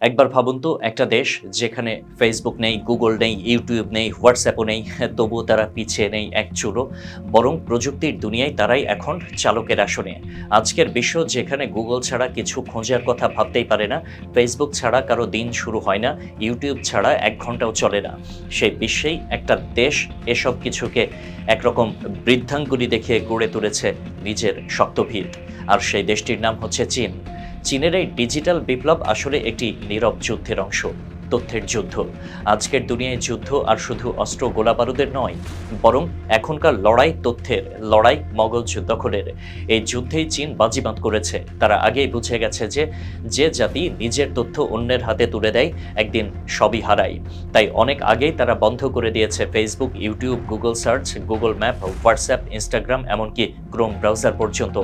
একবার ভাবুন তো, একটা দেশ যেখানে ফেসবুক নেই গুগল নেই ইউটিউব নেই হোয়াটসঅ্যাপও নেই, তবুও তারা পিছিয়ে নেই এক চুলো। বরং প্রযুক্তির দুনিয়ায় তারাই এখন চালকের আসনে। আজকের বিশ্ব যেখানে গুগল ছাড়া কিছু খোঁজার কথা ভাবতেই পারে না ফেসবুক ছাড়া কারও দিন শুরু হয় না ইউটিউব ছাড়া এক ঘন্টাও চলে না। সেই বিশ্বেই একটা দেশ, এসব কিছুকে একরকম বৃদ্ধাঙ্গুলি দেখিয়ে গড়ে তুলেছে নিজের শক্তভিত আর সেই দেশটির নাম হচ্ছে চীন। চীনের এই ডিজিটাল বিপ্লব আসলে একটি নীরব যুদ্ধের অংশ। তথ্যের যুদ্ধ। আজকের দুনিয়ায় যুদ্ধ আর শুধু অস্ত্র গোলাবারুদের নয়, বরং এখনকার লড়াই তথ্যের, লড়াই মগজ দখলের। এই যুদ্ধেই চীন বাজিবাদ করেছে। তারা আগেই বুঝে গেছে যে যে জাতি নিজের তথ্য অন্যের হাতে তুলে দেয়, একদিন সবই হারায়। তাই অনেক আগেই তারা বন্ধ করে দিয়েছে Facebook YouTube Google search Google map WhatsApp Instagram এমনকি ক্রোম ব্রাউজার পর্যন্ত।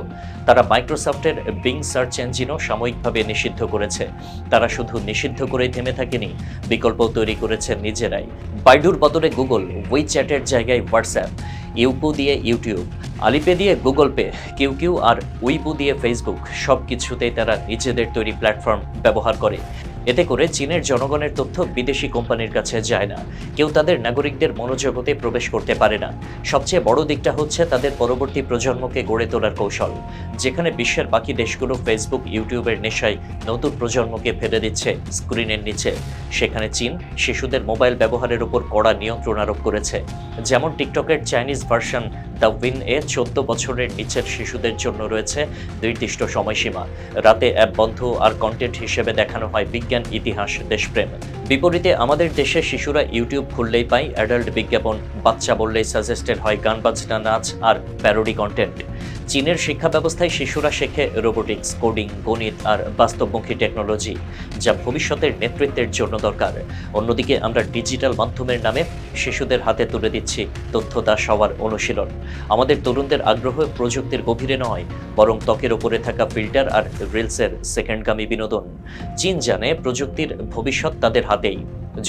তারা মাইক্রোসফটের বিং সার্চ ইঞ্জিনও সাময়িকভাবে নিষিদ্ধ করেছে। তারা শুধু নিষিদ্ধ করেই থেমে থাকেনি বিকল্প তৈরি করেছে নিজেরাই। বাইডুর বদলে গুগল উই চ্যাটের জায়গায় হোয়াটসঅ্যাপ ইউপো দিয়ে ইউটিউব, আলিপে দিয়ে গুগল পে কিউ কিউ আর উইপো দিয়ে ফেসবুক সব কিছুতেই তারা নিজেদের তৈরি প্ল্যাটফর্ম ব্যবহার করে। এতে করে চীনের জনগণের তথ্য বিদেশি কোম্পানির কাছে যায় না। কেউ তাদের নাগরিকদের মনোজগতে প্রবেশ করতে পারে না। সবচেয়ে বড় দিকটা হচ্ছে তাদের পরবর্তী প্রজন্মকে গড়ে তোলার কৌশল। যেখানে বিশ্বের বাকি দেশগুলো ফেসবুক ইউটিউবের নেশায় নতুন প্রজন্মকে ফেলে দিচ্ছে স্ক্রিনের নিচে। সেখানে চীন শিশুদের মোবাইল ব্যবহারের উপর কড়া নিয়ন্ত্রণ আরোপ করেছে। যেমন টিকটকের চাইনিজ ভার্সন দ্য উইন এ চোদ্দ বছরের নিচের শিশুদের জন্য রয়েছে নির্দিষ্ট সময়সীমা। রাতে অ্যাপ বন্ধ আর কন্টেন্ট হিসেবে দেখানো হয় বিজ্ঞান ইতিহাস, দেশপ্রেম। বিপরীতে আমাদের দেশে শিশুরা ইউটিউব খুললেই পায়, অ্যাডাল্ট বিজ্ঞাপন, বাচ্চা বললেই সাজেস্টেড হয় গান, বাজনা, নাচ আর প্যারোডি কন্টেন্ট চীনের শিক্ষা ব্যবস্থায় শিশুরা শেখে রোবোটিক্স, কোডিং, গণিত আর বাস্তবমুখী টেকনোলজি, যা ভবিষ্যতের নেতৃত্বের জন্য দরকার। অন্যদিকে আমরা ডিজিটাল মাধ্যমের নামে শিশুদের হাতে তুলে দিচ্ছি তথ্য দাস হওয়ার অনুশীলন। আমাদের তরুণদের আগ্রহ প্রযুক্তির গভীরে নয়, বরং ত্বকের ওপরে থাকা ফিল্টার আর রিলসের সেকেন্ডগামী বিনোদন। চীন জানে প্রযুক্তির ভবিষ্যৎ তাদের হাতেই।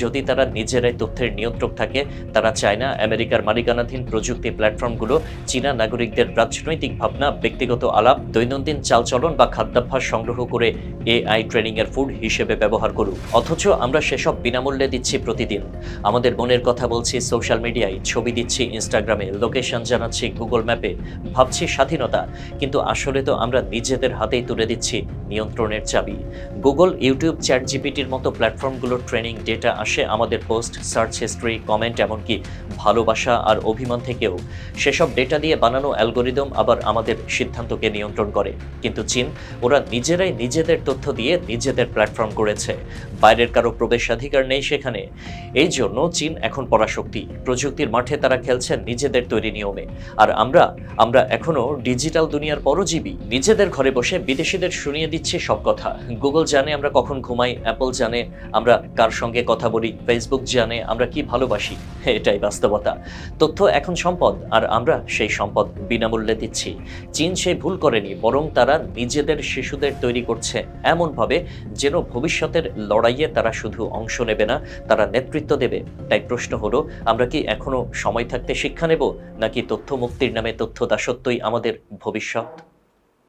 যদি তারা নিজেরাই তথ্যের নিয়ন্ত্রক থাকে, তারা চায় না আমেরিকার মালিকানাধীন প্রযুক্তি প্ল্যাটফর্মগুলো চীনা নাগরিকদের রাজনৈতিক ভাবনা, ব্যক্তিগত আলাপ, দৈনন্দিন চালচলন বা খাদ্যাভ্যাস সংগ্রহ করে এআই ট্রেনিং এর ফুড হিসেবে ব্যবহার করুক। অথচ আমরা সেসব বিনামূল্যে দিচ্ছি প্রতিদিন। আমাদের মনের কথা বলছি সোশ্যাল মিডিয়ায়, ছবি দিচ্ছি ইনস্টাগ্রামে, লোকেশন জানাচ্ছি গুগল ম্যাপে, ভাবছি স্বাধীনতা। কিন্তু আসলে তো আমরা নিজেদের হাতেই তুলে দিচ্ছি নিয়ন্ত্রণের চাবি। গুগল, ইউটিউব চ্যাট জিপিটির মতো প্ল্যাটফর্মগুলোর ট্রেনিং, ডেটা আসে আমাদের পোস্ট সার্চ হিস্ট্রি কমেন্ট এমনকি ভালোবাসা আর অভিমান থেকেও। সেসব ডেটা দিয়ে বানানো অ্যালগোরিদম আবার আমাদের সিদ্ধান্তকে নিয়ন্ত্রণ করে। কিন্তু চীন, ওরা নিজেরাই নিজেদের তথ্য দিয়ে নিজেদের প্ল্যাটফর্ম করেছে। বাইরের কারও প্রবেশাধিকার নেই সেখানে। এই জন্য চীন এখন পরাশক্তি। প্রযুক্তির মাঠে তারা খেলছে নিজেদের তৈরি নিয়মে। আর আমরা আমরা এখনও ডিজিটাল দুনিয়ার পরজীবী। নিজেদের ঘরে বসে বিদেশিদের শুনিয়ে দিচ্ছে সব কথা। গুগল জানে আমরা কখন ঘুমাই অ্যাপল জানে আমরা কার সঙ্গে কথা বলি ফেসবুক জানে আমরা কি ভালোবাসি, এটাই বাস্তবতা। তথ্য এখন সম্পদ, আর আমরা সেই সম্পদ বিনামূল্যে দিচ্ছি। চীন সেই ভুল করেনি, বরং তারা নিজেদের শিশুদের তৈরি করছে। এমনভাবে যেন ভবিষ্যতের লড়াইয়ে তারা শুধু অংশ নেবে না, তারা নেতৃত্ব দেবে। তাই প্রশ্ন হলো, আমরা কি এখনও সময় থাকতে শিক্ষা নেব, নাকি তথ্য মুক্তির নামে তথ্য দাসত্বই আমাদের ভবিষ্যৎ?